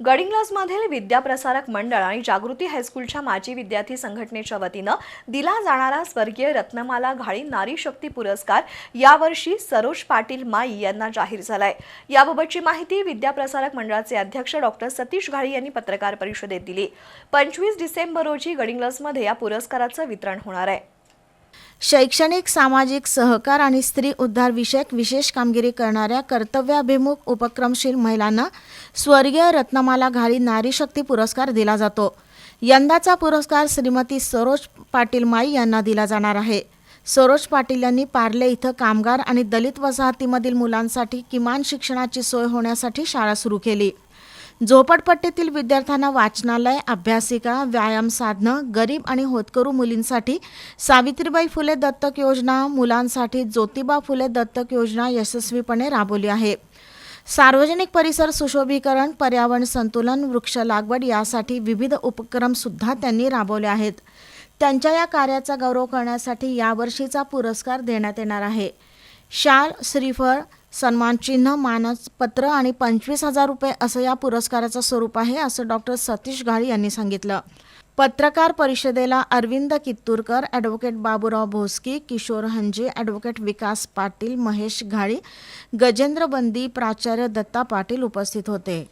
गडिंग्लजमधील विद्याप्रसारक मंडळ आणि जागृती हायस्कूलच्या माजी विद्यार्थी संघटनेच्या वतीनं दिला जाणारा स्वर्गीय रत्नमाला घाळी नारी शक्ती पुरस्कार यावर्षी सरोज पाटील माई यांना जाहीर झालाय. याबाबतची माहिती विद्याप्रसारक मंडळाचे अध्यक्ष डॉक्टर सतीश घाळी यांनी पत्रकार परिषदेत दिली. पंचवीस डिसेंबर रोजी गडिंग्लजमध्ये या पुरस्काराचं वितरण होणार आहे. शैक्षणिक सामाजिक सहकार आणि स्त्री उद्धार विषयक विशेष कामगिरी करणाऱ्या कर्तव्याभिमुख उपक्रमशील महिलांना स्वर्गीय रत्नमाला घाळी नारी शक्ती पुरस्कार दिला जातो. यंदाचा पुरस्कार श्रीमती सरोज पाटील माई यांना दिला जाणार आहे. सरोज पाटील यांनी पार्ले इथं कामगार आणि दलित वसाहतीमधील मुलांसाठी किमान शिक्षणाची सोय होण्यासाठी शाळा सुरू केली. झोपडपट्टीतील विद्यार्थ्यांना वाचनालय अभ्यासिका व्यायाम साधनं गरीब आणि होतकरू मुलींसाठी सावित्रीबाई फुले दत्तक योजना मुलांसाठी ज्योतिबा फुले दत्तक योजना यशस्वीपणे राबवली आहे. सार्वजनिक परिसर सुशोभीकरण पर्यावरण संतुलन वृक्ष लागवड यासाठी विविध उपक्रमसुद्धा त्यांनी राबवले आहेत. त्यांच्या या कार्याचा गौरव करण्यासाठी यावर्षीचा पुरस्कार देण्यात येणार आहे. शाल श्रीफळ सन्मानचिन्ह मानपत्र आणि पंचवीस हजार रुपये असं या पुरस्काराचं स्वरूप आहे असं डॉक्टर सतीश घाळी यांनी सांगितलं. पत्रकार परिषदेला अरविंद कित्तूरकर ॲडव्होकेट बाबूराव भोसकी किशोर हंजे ॲडव्होकेट विकास पाटील महेश घाळी गजेंद्र बंदी प्राचार्य दत्ता पाटील उपस्थित होते.